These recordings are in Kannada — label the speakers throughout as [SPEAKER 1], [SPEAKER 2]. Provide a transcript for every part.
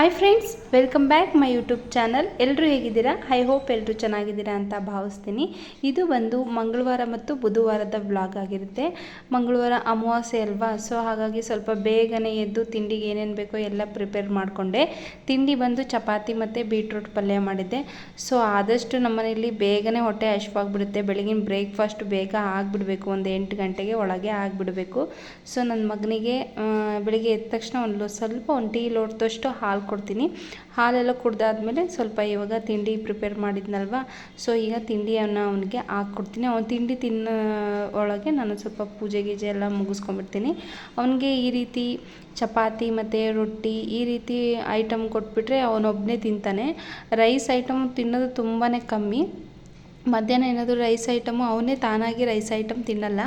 [SPEAKER 1] Hi friends welcome back my YouTube channel ಎಲ್ಲರೂ ಹೇಗಿದ್ದೀರಾ? ಐ ಹೋಪ್ ಎಲ್ಲರೂ ಚೆನ್ನಾಗಿದ್ದೀರಾ ಅಂತ ಭಾವಿಸ್ತೀನಿ. ಇದು ಒಂದು ಮಂಗಳವಾರ ಮತ್ತು ಬುಧವಾರದ ವ್ಲಾಗ್ ಆಗಿರುತ್ತೆ. ಮಂಗಳವಾರ ಅಮಾವಾಸ್ಯೆ ಅಲ್ವಾ? ಸೊ ಹಾಗಾಗಿ ಸ್ವಲ್ಪ ಬೇಗನೆ ಎದ್ದು ತಿಂಡಿಗೆ ಏನೇನು ಬೇಕೋ ಎಲ್ಲ ಪ್ರಿಪೇರ್ ಮಾಡಿಕೊಂಡೆ. ತಿಂಡಿ ಬಂದು ಚಪಾತಿ ಮತ್ತು ಬೀಟ್ರೂಟ್ ಪಲ್ಯ ಮಾಡಿದ್ದೆ. ಸೊ ಆದಷ್ಟು ನಮ್ಮನೇಲಿ ಬೇಗನೆ ಹೊಟ್ಟೆ ಹಶ್ವಾಗಿಬಿಡುತ್ತೆ ಬೆಳಗಿನ ಬ್ರೇಕ್ಫಾಸ್ಟ್ ಬೇಗ ಆಗಿಬಿಡಬೇಕು. ಒಂದು ಎಂಟು ಗಂಟೆಗೆ ಒಳಗೆ ಆಗಿಬಿಡಬೇಕು. ಸೊ ನನ್ನ ಮಗನಿಗೆ ಬೆಳಿಗ್ಗೆ ಎದ್ದ ತಕ್ಷಣ ಒಂದು ಸ್ವಲ್ಪ ಒಂದು ಟೀ ಲೋಟದಷ್ಟು ಹಾಲು ಕೊಡ್ತೀನಿ. ಹಾಲೆಲ್ಲ ಕುಡ್ದಾದ್ಮೇಲೆ ಸ್ವಲ್ಪ ಇವಾಗ ತಿಂಡಿ ಪ್ರಿಪೇರ್ ಮಾಡಿದ್ನಲ್ವ? ಸೊ ಈಗ ತಿಂಡಿಯನ್ನು ಅವನಿಗೆ ಹಾಕ್ಕೊಡ್ತೀನಿ. ಅವ್ನು ತಿಂಡಿ ತಿನ್ನೋ ಒಳಗೆ ನಾನು ಸ್ವಲ್ಪ ಪೂಜೆ ಗೀಜೆ ಎಲ್ಲ ಮುಗಿಸ್ಕೊಂಡ್ಬಿಡ್ತೀನಿ. ಅವನಿಗೆ ಈ ರೀತಿ ಚಪಾತಿ ಮತ್ತು ರೊಟ್ಟಿ ಈ ರೀತಿ ಐಟಮ್ ಕೊಟ್ಬಿಟ್ರೆ ಅವನೊಬ್ಬನೇ ತಿಂತಾನೆ. ರೈಸ್ ಐಟಮ್ ತಿನ್ನೋದು ತುಂಬಾ ಕಮ್ಮಿ. ಮಧ್ಯಾಹ್ನ ಏನಾದರೂ ರೈಸ್ ಐಟಮು ಅವನೇ ತಾನಾಗಿ ರೈಸ್ ಐಟಮ್ ತಿನ್ನಲ್ಲ.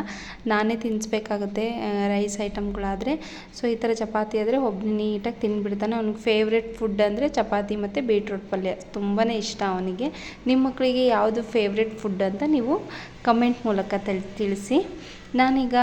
[SPEAKER 1] ನಾನೇ ತಿನ್ನಿಸ್ಬೇಕಾಗುತ್ತೆ ರೈಸ್ ಐಟಮ್ಗಳಾದರೆ ಸೊ ಈ ಥರ ಚಪಾತಿ ಆದರೆ ಒಬ್ಬನೇ ನೀಟಾಗಿ ತಿಂದ್ಬಿಡ್ತಾನೆ ಅವ್ನಿಗೆ ಫೇವ್ರೆಟ್ ಫುಡ್ ಅಂದರೆ ಚಪಾತಿ ಮತ್ತು ಬೀಟ್ರೂಟ್ ಪಲ್ಯ. ತುಂಬಾ ಇಷ್ಟ ಅವನಿಗೆ. ನಿಮ್ಮ ಮಕ್ಕಳಿಗೆ ಯಾವುದು ಫೇವ್ರೆಟ್ ಫುಡ್ ಅಂತ ನೀವು ಕಮೆಂಟ್ ಮೂಲಕ ತಿಳ್ ತಿಳಿಸಿ. ನಾನೀಗ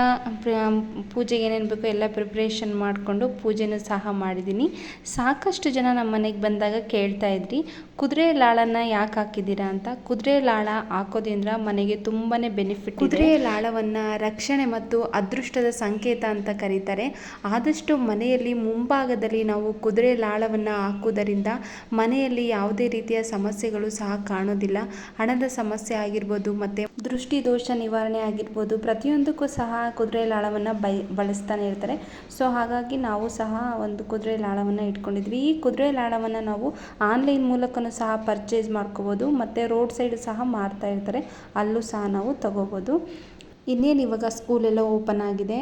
[SPEAKER 1] ಪೂಜೆಗೆ ಏನೇನು ಬೇಕೋ ಎಲ್ಲ ಪ್ರಿಪ್ರೇಷನ್ ಮಾಡಿಕೊಂಡು ಪೂಜೆನೂ ಸಹ ಮಾಡಿದ್ದೀನಿ ಸಾಕಷ್ಟು ಜನ ನಮ್ಮ ಮನೆಗೆ ಬಂದಾಗ ಕೇಳ್ತಾ ಇದ್ರಿ, ಕುದುರೆ ಲಾಳನ್ನ ಯಾಕೆ ಹಾಕಿದ್ದೀರಾ ಅಂತ? ಕುದುರೆ ಲಾಳ ಹಾಕೋದ್ರಿಂದ ಮನೆಗೆ ತುಂಬಾ ಬೆನಿಫಿಟ್ ಕುದುರೆ ಲಾಳವನ್ನು ರಕ್ಷಣೆ ಮತ್ತು ಅದೃಷ್ಟದ ಸಂಕೇತ ಅಂತ ಕರೀತಾರೆ. ಆದಷ್ಟು ಮನೆಯಲ್ಲಿ ಮುಂಭಾಗದಲ್ಲಿ ನಾವು ಕುದುರೆ ಲಾಳವನ್ನು ಹಾಕುವುದರಿಂದ ಮನೆಯಲ್ಲಿ ಯಾವುದೇ ರೀತಿಯ ಸಮಸ್ಯೆಗಳು ಸಹ ಕಾಣೋದಿಲ್ಲ. ಹಣದ ಸಮಸ್ಯೆ ಆಗಿರ್ಬೋದು, ಮತ್ತು ದೃಷ್ಟಿ ದೋಷ ನಿವಾರಣೆ ಆಗಿರ್ಬೋದು ಪ್ರತಿಯೊಂದಕ್ಕೂ ಸಹ ಕುದುರೆ ಲಾಳವನ್ನು ಬೈ, ಬಳಸ್ತಾನೆ ಇರ್ತಾರೆ. ಸೊ ಹಾಗಾಗಿ ನಾವು ಸಹ ಒಂದು ಕುದುರೆ ಲಾಳವನ್ನು ಇಟ್ಕೊಂಡಿದ್ವಿ. ಈ ಕುದುರೆ ಲಾಳವನ್ನು ನಾವು ಆನ್ಲೈನ್ ಮೂಲಕನೂ ಸಹ ಪರ್ಚೇಸ್ ಮಾಡ್ಕೋಬೋದು. ಮತ್ತು ರೋಡ್ ಸೈಡ್ ಸಹ ಮಾರ್ತಾ ಇರ್ತಾರೆ. ಅಲ್ಲೂ ಸಹ ನಾವು ತಗೋಬೋದು. ಇನ್ನೇನು ಇವಾಗ ಸ್ಕೂಲೆಲ್ಲ ಓಪನ್ ಆಗಿದೆ.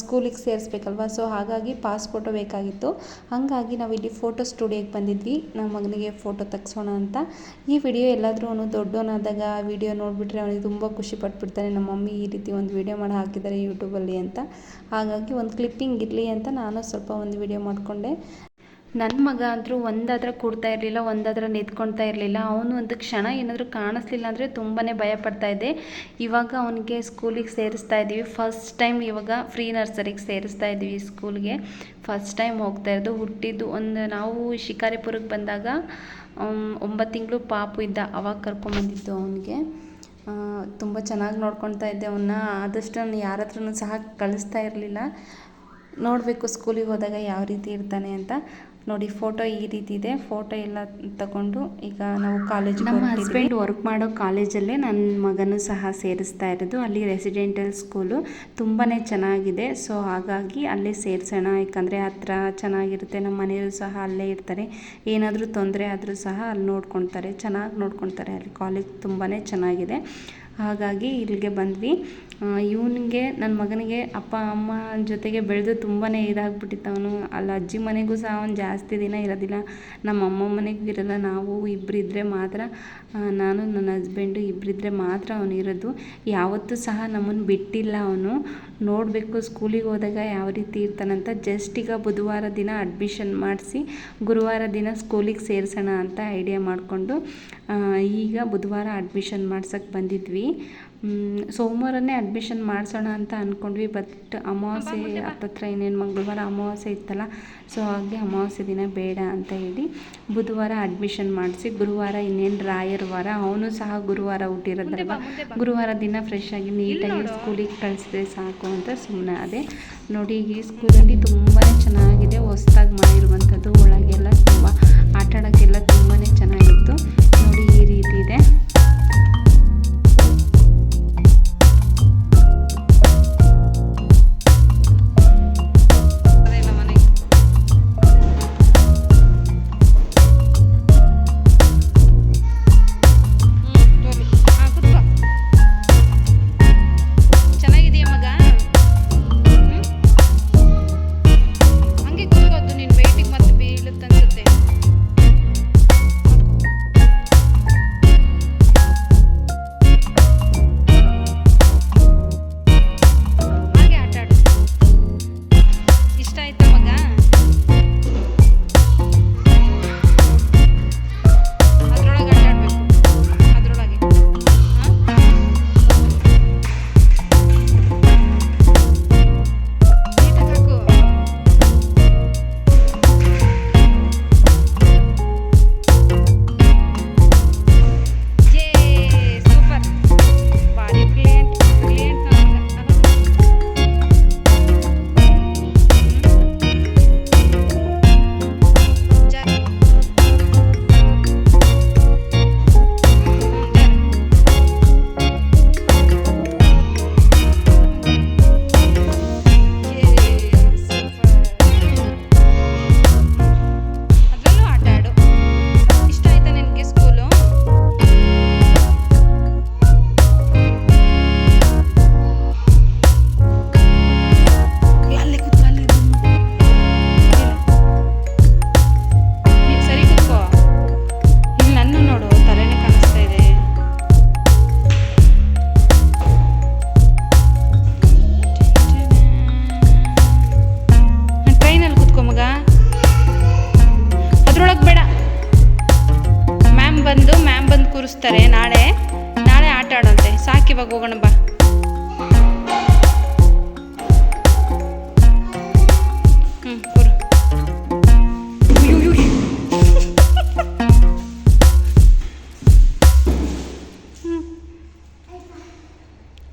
[SPEAKER 1] ಸ್ಕೂಲಿಗೆ ಸೇರಿಸ್ಬೇಕಲ್ವ? ಸೊ ಹಾಗಾಗಿ ಪಾಸ್ ಫೋಟೋ ಬೇಕಾಗಿತ್ತು. ಹಾಗಾಗಿ ನಾವು ಇಲ್ಲಿ ಫೋಟೋ ಸ್ಟುಡಿಯೋಗೆ ಬಂದಿದ್ವಿ. ನಮ್ಮ ಮಗನಿಗೆ ಫೋಟೋ ತೆಗ್ಸೋಣ ಅಂತ. ಈ ವಿಡಿಯೋ ಎಲ್ಲಾದರೂ ಅವನು ದೊಡ್ಡವನಾದಾಗ ವಿಡಿಯೋ ನೋಡಿಬಿಟ್ರೆ ಅವನಿಗೆ ತುಂಬ ಖುಷಿ ಪಟ್ಬಿಡ್ತಾನೆ. ನಮ್ಮ ಮಮ್ಮಿ ಈ ರೀತಿ ಒಂದು ವಿಡಿಯೋ ಮಾಡಿ ಹಾಕಿದ್ದಾರೆ ಯೂಟ್ಯೂಬಲ್ಲಿ ಅಂತ. ಹಾಗಾಗಿ ಒಂದು ಕ್ಲಿಪ್ಪಿಂಗ್ ಇರಲಿ ಅಂತ ನಾನು ಸ್ವಲ್ಪ ಒಂದು ವಿಡಿಯೋ ಮಾಡಿಕೊಂಡೆ. ನನ್ನ ಮಗ ಅಂದರೂ ಒಂದಾದ್ರೆ ಕೂಡ್ತಾ ಇರಲಿಲ್ಲ, ಒಂದಾದ್ರೆ ನಿಂತ್ಕೊಳ್ತಾ ಇರಲಿಲ್ಲ. ಅವನು ಒಂದು ಕ್ಷಣ ಏನಾದರೂ ಕಾಣಿಸ್ಲಿಲ್ಲ ಅಂದರೆ ತುಂಬಾ ಭಯಪಡ್ತಾ ಇದ್ದೆ. ಇವಾಗ ಅವನಿಗೆ ಸ್ಕೂಲಿಗೆ ಸೇರಿಸ್ತಾ ಇದ್ದೀವಿ. ಫಸ್ಟ್ ಟೈಮ್ ಇವಾಗ ಫ್ರೀ ನರ್ಸರಿಗೆ ಸೇರಿಸ್ತಾ ಇದ್ದೀವಿ ಸ್ಕೂಲ್ಗೆ. ಫಸ್ಟ್ ಟೈಮ್ ಹೋಗ್ತಾ ಇರೋದು. ಹುಟ್ಟಿದ್ದು ಒಂದು ನಾವು ಶಿಕಾರಿಪುರಕ್ಕೆ ಬಂದಾಗ ಒಂಬತ್ತು ತಿಂಗಳು ಪಾಪು ಇದ್ದ. ಅವಾಗ ಕರ್ಕೊಂಬಂದಿದ್ದು ಅವನಿಗೆ. ತುಂಬ ಚೆನ್ನಾಗಿ ನೋಡ್ಕೊಳ್ತಾ ಇದ್ದೆ ಅವನ್ನ. ಆದಷ್ಟು ನಾನು ಯಾರ ಹತ್ರನೂ ಸಹ ಕಳಿಸ್ತಾ ಇರಲಿಲ್ಲ. ನೋಡಬೇಕು ಸ್ಕೂಲಿಗೆ ಹೋದಾಗ ಯಾವ ರೀತಿ ಇರ್ತಾನೆ ಅಂತ. ನೋಡಿ ಫೋಟೋ ಈ ರೀತಿ ಇದೆ. ಫೋಟೋ ಎಲ್ಲ ತಗೊಂಡು ಈಗ ನಾವು ಕಾಲೇಜ್ ನಮ್ಮ ಹಸ್ಬೆಂಡ್ ವರ್ಕ್ ಮಾಡೋ ಕಾಲೇಜಲ್ಲೇ ನನ್ನ ಮಗನೂ ಸಹ ಸೇರಿಸ್ತಾ ಇರೋದು. ಅಲ್ಲಿ ರೆಸಿಡೆಂಟಲ್ ಸ್ಕೂಲು ತುಂಬಾ ಚೆನ್ನಾಗಿದೆ. ಸೊ ಹಾಗಾಗಿ ಅಲ್ಲೇ ಸೇರಿಸೋಣ. ಯಾಕಂದರೆ ಹತ್ರ ಚೆನ್ನಾಗಿರುತ್ತೆ. ನಮ್ಮ ಮನೆಯವರು ಸಹ ಅಲ್ಲೇ ಇರ್ತಾರೆ. ಏನಾದರೂ ತೊಂದರೆ ಆದರೂ ಸಹ ಅಲ್ಲಿ ನೋಡ್ಕೊಳ್ತಾರೆ ಚೆನ್ನಾಗಿ ನೋಡ್ಕೊಳ್ತಾರೆ ಅಲ್ಲಿ ಕಾಲೇಜ್ ತುಂಬಾ ಚೆನ್ನಾಗಿದೆ. ಹಾಗಾಗಿ ಇಲ್ಲಿಗೆ ಬಂದ್ವಿ. ಇವನಿಗೆ ನನ್ನ ಮಗನಿಗೆ ಅಪ್ಪ, ಅಮ್ಮ ಜೊತೆಗೆ ಬೆಳೆದು ತುಂಬಾ ಇದಾಗ್ಬಿಟ್ಟಿತ್ತು ಅವನು. ಅಲ್ಲಿ ಅಜ್ಜಿ ಮನೆಗೂ ಸಹ ಅವನು ಜಾಸ್ತಿ ದಿನ ಇರೋದಿಲ್ಲ. ನಮ್ಮ ಅಮ್ಮ ಮನೆಗೂ ಇರಲ್ಲ, ನಾವು ಇಬ್ಬರಿದ್ರೆ ಮಾತ್ರ. ನಾನು, ನನ್ನ ಹಸ್ಬೆಂಡು ಇಬ್ಬರಿದ್ರೆ ಮಾತ್ರ ಅವನು ಇರೋದು. ಯಾವತ್ತೂ ಸಹ ನಮ್ಮನ್ನು ಬಿಟ್ಟಿಲ್ಲ ಅವನು. ನೋಡಬೇಕು ಸ್ಕೂಲಿಗೆ ಹೋದಾಗ ಯಾವ ರೀತಿ ಇರ್ತಾನಂತ. ಜಸ್ಟ್ ಈಗ ಬುಧವಾರ ದಿನ ಅಡ್ಮಿಷನ್ ಮಾಡಿಸಿ, ಗುರುವಾರ ದಿನ ಸ್ಕೂಲಿಗೆ ಸೇರಿಸೋಣ ಅಂತ ಐಡಿಯಾ ಮಾಡಿಕೊಂಡು ಈಗ ಬುಧವಾರ ಅಡ್ಮಿಷನ್ ಮಾಡ್ಸೋಕ್ಕೆ ಬಂದಿದ್ವಿ. ಸೋಮವಾರನೇ ಅಡ್ಮಿಷನ್ ಮಾಡಿಸೋಣ ಅಂತ ಅಂದ್ಕೊಂಡ್ವಿ ಬಟ್ ಅಮಾವಾಸ್ಯೆ ಹತ್ತತ್ರ ಇನ್ನೇನು ಮಂಗಳವಾರ ಅಮಾವಾಸ್ಯೆ ಇತ್ತಲ್ಲ ಸೊ ಹಾಗೆ ಅಮಾವಾಸ್ಯೆ ದಿನ ಬೇಡ ಅಂತ ಹೇಳಿ ಬುಧವಾರ ಅಡ್ಮಿಷನ್ ಮಾಡಿಸಿ ಗುರುವಾರ ಇನ್ನೇನು ರಾಯರ ವಾರ ಅವನು ಸಹ ಗುರುವಾರ ಹುಟ್ಟಿರೋದಲ್ವ? ಗುರುವಾರ ದಿನ ಫ್ರೆಶ್ ಆಗಿ ನೀಟಾಗಿ ಸ್ಕೂಲಿಗೆ ಕಳಿಸಿದ್ರೆ ಸಾಕು ಅಂತ ಸುಮ್ಮನೆ ಅದೇ. ನೋಡಿ ಈ ಸ್ಕೂಲಲ್ಲಿ ತುಂಬಾ ಚೆನ್ನಾಗಿದೆ ಹೊಸ್ದಾಗಿ ಮಾಡಿರುವಂಥದ್ದು ಒಳಗೆಲ್ಲ ತುಂಬ ಆಟ ಆಡೋಕ್ಕೆಲ್ಲ ತುಂಬಾ ಚೆನ್ನಾಗಿತ್ತು. ನೋಡಿ ಈ ರೀತಿ ಇದೆ.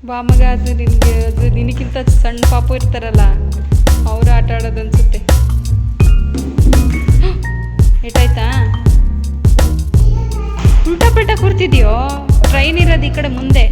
[SPEAKER 2] ಬಾ ಮಗ, ಅದು ನಿನಗೆ, ಅದು ನಿನಗಿಂತ ಸಣ್ಣ ಪಾಪು ಇರ್ತಾರಲ್ಲ, ಅವರು ಆಟ ಆಡೋದು ಅನ್ಸುತ್ತೆ. ಏಟಾಯ್ತಾ? ಉಲ್ಟಾ ಪಲ್ಟಾ ಕೂರ್ತಿದ್ಯೋ ಟ್ರೈನ್ ಇರೋದು ಈ ಕಡೆ ಮುಂದೆ.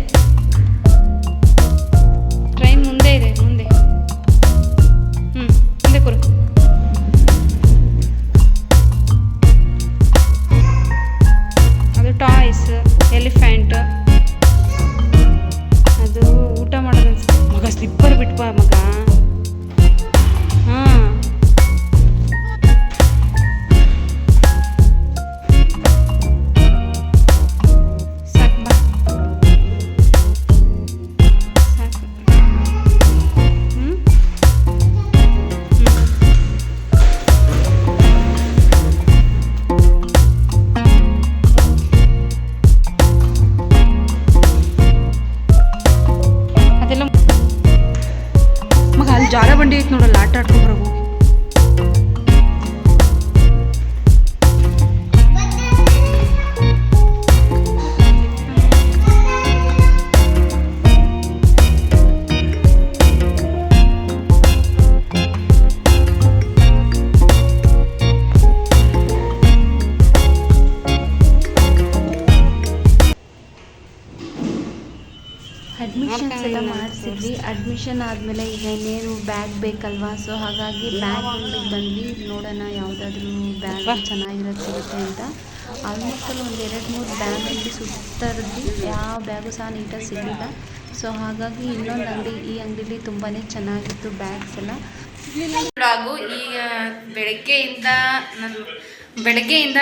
[SPEAKER 1] ಅಡ್ಮಿಷನ್ ಆದಮೇಲೆ ಈಗ ಇನ್ನೇನು ಬ್ಯಾಗ್ ಬೇಕಲ್ವಾ? ಸೊ ಹಾಗಾಗಿ ಬ್ಯಾಗ್ ಅಂಗಡಿಗೆ ಬಂದ್ವಿ ನೋಡೋಣ ಯಾವುದಾದ್ರೂ ಬ್ಯಾಗ್ ಚೆನ್ನಾಗಿರೋದು ಸಿಗುತ್ತೆ ಅಂತ. ಆಲ್ಮೋಸ್ಟ್ ಅಲ್ಲಿ ಒಂದು ಎರಡು ಮೂರು ಬ್ಯಾಗ್ ಅಂಗಡಿ ಸುತ್ತರಿದ್ವಿ. ಯಾವ ಬ್ಯಾಗು ಸಹ ನೀಟಾಗಿ ಸಿಗಲಿಲ್ಲ. ಸೊ ಹಾಗಾಗಿ ಇನ್ನೊಂದು ಅಂಗಡಿ ಈ ಅಂಗಡಿಲಿ ತುಂಬಾ ಚೆನ್ನಾಗಿತ್ತು ಬ್ಯಾಗ್ಸ್ ಎಲ್ಲ.
[SPEAKER 2] ಹಾಗೂ ಈ ಬೆಳಗ್ಗೆಯಿಂದ ನನ್ನ ಬೆಳಗ್ಗೆಯಿಂದ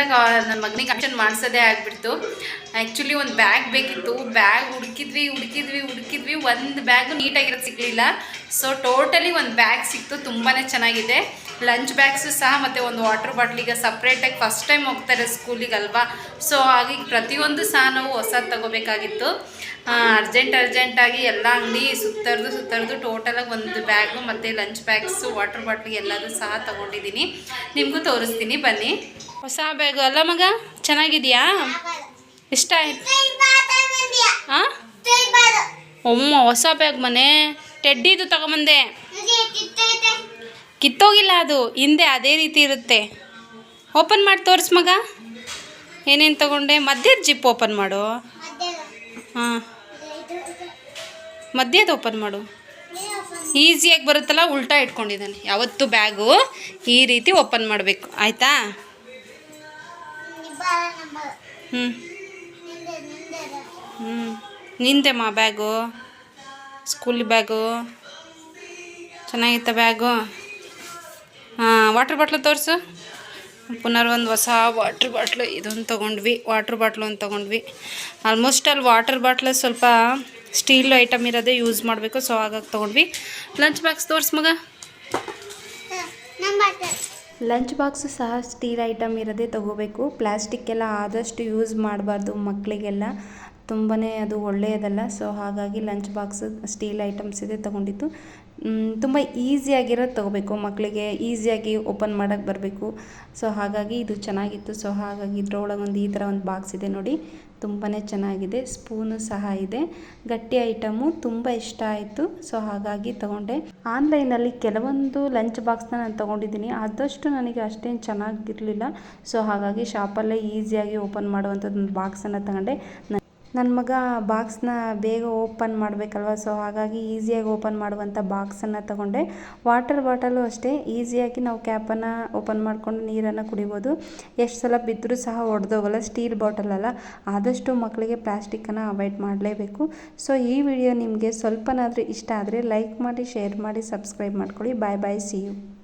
[SPEAKER 2] ನನ್ನ ಮಗನಿಗೆ ಆಪ್ಷನ್ ಮಾಡಿಸೋದೇ ಆಗಿಬಿಡ್ತು. ಆ್ಯಕ್ಚುಲಿ ಒಂದು ಬ್ಯಾಗ್ ಬೇಕಿತ್ತು. ಬ್ಯಾಗ್ ಹುಡುಕಿದ್ವಿ ಹುಡುಕಿದ್ವಿ ಹುಡುಕಿದ್ವಿ. ಒಂದು ಬ್ಯಾಗು ನೀಟಾಗಿರೋದು ಸಿಗಲಿಲ್ಲ. ಸೊ ಟೋಟಲಿ ಒಂದು ಬ್ಯಾಗ್ ಸಿಕ್ತು ತುಂಬಾ ಚೆನ್ನಾಗಿದೆ. ಲಂಚ್ ಬ್ಯಾಗ್ಸು ಸಹ ಮತ್ತು ಒಂದು ವಾಟರ್ ಬಾಟ್ಲಿಗೆ ಸಪ್ರೇಟಾಗಿ ಫಸ್ಟ್ ಟೈಮ್ ಹೋಗ್ತಾರೆ ಸ್ಕೂಲಿಗೆ ಅಲ್ವಾ? ಸೊ ಹಾಗೆ ಪ್ರತಿಯೊಂದು ಸಹ ನಾವು ಹೊಸದು ತಗೋಬೇಕಾಗಿತ್ತು. ಅರ್ಜೆಂಟ್ ಅರ್ಜೆಂಟಾಗಿ ಎಲ್ಲ ಅಂಗಡಿ ಸುತ್ತರ್ದು ಸುತ್ತರ್ದು ಟೋಟಲಾಗಿ ಒಂದು ಬ್ಯಾಗು ಮತ್ತು ಲಂಚ್ ಬ್ಯಾಗ್ಸು ವಾಟರ್ ಬಾಟ್ಲಿ ಎಲ್ಲದೂ ಸಹ ತೊಗೊಂಡಿದ್ದೀನಿ. ನಿಮಗೂ ತೋರಿಸ್ತೀನಿ ಬನ್ನಿ. ಹೊಸ ಬ್ಯಾಗು ಅಲ್ಲ ಮಗ? ಚೆನ್ನಾಗಿದೆಯಾ? ಇಷ್ಟ ಆಯ್ತು ಹಾಂ ಒಮ್ಮ ಹೊಸ ಬ್ಯಾಗ್ ಮನೆ. ಟೆಡ್ಡಿದು ತಗೊಂಬಂದೆ. ಕಿತ್ತೋಗಿಲ್ಲ ಅದು. ಹಿಂದೆ ಅದೇ ರೀತಿ ಇರುತ್ತೆ. ಓಪನ್ ಮಾಡಿ ತೋರಿಸ್ ಮಗ. ಏನೇನು ತಗೊಂಡೆ? ಮಧ್ಯದ ಜಿಪ್ ಓಪನ್ ಮಾಡು. ಹಾಂ. ಮಧ್ಯದ ಓಪನ್ ಮಾಡು. ಈಸಿಯಾಗಿ ಬರುತ್ತಲ್ಲ, ಉಲ್ಟಾ ಇಟ್ಕೊಂಡಿದ್ದಾನೆ. ಯಾವತ್ತು ಬ್ಯಾಗು ಈ ರೀತಿ ಓಪನ್ ಮಾಡಬೇಕು. ಆಯಿತಾ? ಹ್ಞೂ ಹ್ಞೂ ನಿಂದೆಮ್ಮ ಬ್ಯಾಗು. School bag. ಚೆನ್ನಾಗಿತ್ತ ಬ್ಯಾಗು. ಹಾಂ ವಾಟ್ರ್ ಬಾಟ್ಲು ತೋರಿಸು. ಪುನರ್ ಒಂದು ಹೊಸ ವಾಟ್ರ್ ಬಾಟ್ಲು ಇದೊಂದು ತೊಗೊಂಡ್ವಿ. ವಾಟ್ರ್ ಬಾಟ್ಲು ಒಂದು ತೊಗೊಂಡ್ವಿ. ಆಲ್ಮೋಸ್ಟ್ ಅಲ್ಲಿ ವಾಟ್ರ್ ಬಾಟ್ಲು ಸ್ವಲ್ಪ ಸ್ಟೀಲ್ ಐಟಮ್ ಇರೋದೇ ಯೂಸ್ ಮಾಡಬೇಕು ಸೊ ಹಾಗಾಗಿ ತೊಗೊಂಡ್ವಿ. ಲಂಚ್ ಬಾಕ್ಸ್ ತೋರ್ಸು ಮಗ.
[SPEAKER 1] ಲಂಚ್ ಬಾಕ್ಸು ಸಹ ಸ್ಟೀಲ್ ಐಟಮ್ ಇರೋದೇ ತಗೋಬೇಕು. ಪ್ಲಾಸ್ಟಿಕ್ ಎಲ್ಲ ಆದಷ್ಟು ಯೂಸ್ ಮಾಡಬಾರ್ದು ಮಕ್ಕಳಿಗೆಲ್ಲ ತುಂಬಾ ಅದು ಒಳ್ಳೆಯದಲ್ಲ. ಸೊ ಹಾಗಾಗಿ ಲಂಚ್ ಬಾಕ್ಸ್ ಸ್ಟೀಲ್ ಐಟಮ್ಸ್ ಇದೆ ತೊಗೊಂಡಿದ್ದು. ತುಂಬ ಈಸಿಯಾಗಿರೋದು ತೊಗೋಬೇಕು. ಮಕ್ಕಳಿಗೆ ಈಸಿಯಾಗಿ ಓಪನ್ ಮಾಡೋಕ್ಕೆ ಬರಬೇಕು. ಸೊ ಹಾಗಾಗಿ ಇದು ಚೆನ್ನಾಗಿತ್ತು. ಸೊ ಹಾಗಾಗಿ ಇದ್ರೊಳಗೆ ಒಂದು ಈ ಥರ ಒಂದು ಬಾಕ್ಸ್ ಇದೆ ನೋಡಿ. ತುಂಬಾ ಚೆನ್ನಾಗಿದೆ. ಸ್ಪೂನು ಸಹ ಇದೆ. ಗಟ್ಟಿ ಐಟಮು ತುಂಬ ಇಷ್ಟ ಆಯಿತು. ಸೊ ಹಾಗಾಗಿ ತೊಗೊಂಡೆ. ಆನ್ಲೈನಲ್ಲಿ ಕೆಲವೊಂದು ಲಂಚ್ ಬಾಕ್ಸ್ನ ನಾನು ತೊಗೊಂಡಿದ್ದೀನಿ. ಆದಷ್ಟು ನನಗೆ ಅಷ್ಟೇನು ಚೆನ್ನಾಗಿರಲಿಲ್ಲ. ಸೊ ಹಾಗಾಗಿ ಶಾಪಲ್ಲೇ ಈಸಿಯಾಗಿ ಓಪನ್ ಮಾಡುವಂಥದ್ದು ಒಂದು ಬಾಕ್ಸನ್ನು ತಗೊಂಡೆ. ನನ್ನ ಮಗ ಬಾಕ್ಸ್ನ ಬೇಗ ಓಪನ್ ಮಾಡಬೇಕಲ್ವ? ಸೊ, ಹಾಗಾಗಿ ಈಸಿಯಾಗಿ ಓಪನ್ ಮಾಡುವಂಥ ಬಾಕ್ಸನ್ನು ತಗೊಂಡೆ. ವಾಟರ್ ಬಾಟಲು ಅಷ್ಟೇ. ಈಸಿಯಾಗಿ ನಾವು ಕ್ಯಾಪನ್ನು ಓಪನ್ ಮಾಡಿಕೊಂಡು ನೀರನ್ನು ಕುಡಿಬೋದು. ಎಷ್ಟು ಸಲ ಬಿದ್ದರೂ ಸಹ ಒಡೆದೋಗಲ್ಲ, ಸ್ಟೀಲ್ ಬಾಟಲಲ್ಲ ಆದಷ್ಟು ಮಕ್ಕಳಿಗೆ ಪ್ಲಾಸ್ಟಿಕ್ಕನ್ನು ಅವಾಯ್ಡ್ ಮಾಡಲೇಬೇಕು. ಸೊ, ಈ ವಿಡಿಯೋ ನಿಮಗೆ ಸ್ವಲ್ಪನಾದರೂ ಇಷ್ಟ ಆದರೆ ಲೈಕ್ ಮಾಡಿ, ಶೇರ್ ಮಾಡಿ, ಸಬ್ಸ್ಕ್ರೈಬ್ ಮಾಡ್ಕೊಳ್ಳಿ. Bye bye, see you.